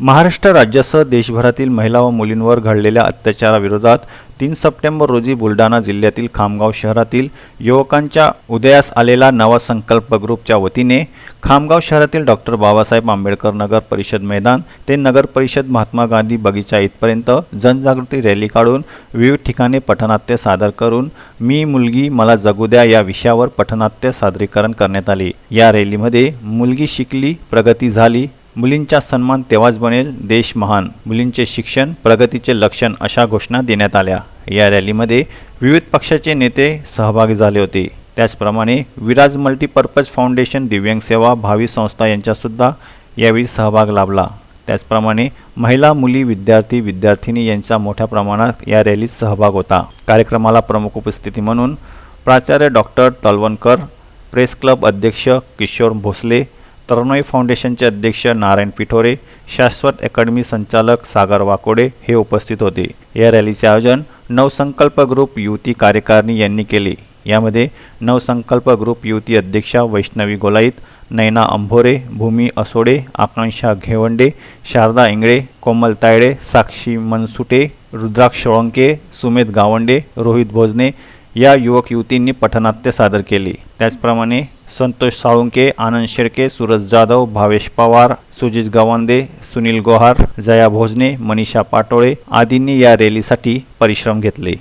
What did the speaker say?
महाराष्ट्र राज्यासह देशभरातील महिला व मुलींवर घडलेल्या अत्याचाराविरोधात तीन सप्टेंबर रोजी बुलढाणा जिल्ह्यातील खामगाव शहरातील युवकांच्या उदयास आलेला नवा संकल्प ग्रुपच्या वतीने खामगाव शहरातील डॉक्टर बाबासाहेब आंबेडकर नगर परिषद मैदान ते नगर परिषद महात्मा गांधी बगीचा इथपर्यंत जनजागृती रॅली काढून विविध ठिकाणी पथनाट्य सादर करून मी मुलगी मला जगू द्या या विषयावर पथनाट्य सादरीकरण करण्यात आले. या रॅलीमध्ये मुलगी शिकली प्रगती झाली मुलींचा सन्मान तेव्हाच बनेल देश महान. मुलींचे शिक्षण प्रगतीचे लक्षण अशा घोषणा देण्यात आल्या. या रॅलीमध्ये विविध पक्षाचे नेते सहभागी झाले होते. त्याचप्रमाणे विराज मल्टीपर्पज फाउंडेशन दिव्यांग सेवा भावी संस्था यांच्यासुद्धा यावेळी सहभाग लाभला. त्याचप्रमाणे महिला मुली विद्यार्थी विद्यार्थिनी यांचा मोठ्या प्रमाणात या रॅलीत सहभाग होता. कार्यक्रमाला प्रमुख उपस्थिती म्हणून प्राचार्य डॉक्टर तलवणकर प्रेस क्लब अध्यक्ष किशोर भोसले तरुणाई फाउंडेशनचे अध्यक्ष नारायण पिठोरे शाश्वत अकॅडमी संचालक सागर वाकोडे हे उपस्थित होते. या रॅलीचे आयोजन नवसंकल्प ग्रुप युवती कार्यकारिणी यांनी केले. यामध्ये नवसंकल्प ग्रुप युवती अध्यक्षा वैष्णवी गोलाईत नैना अंभोरे भूमी असोडे आकांक्षा घेवंडे शारदा इंगळे कोमल तायडे साक्षी मनसुटे रुद्राक्ष सोळंके सुमेध गावंडे रोहित भोजने या युवक युवतींनी पठनाट्य सादर केले. त्याचप्रमाणे संतोष साळुंके आनंद शेळके सूरज जाधव भावेश पवार सुजित गवांदे सुनील गोहार जया भोजने मनीषा पाटोळे आदींनी या रॅलीसाठी परिश्रम घेतले.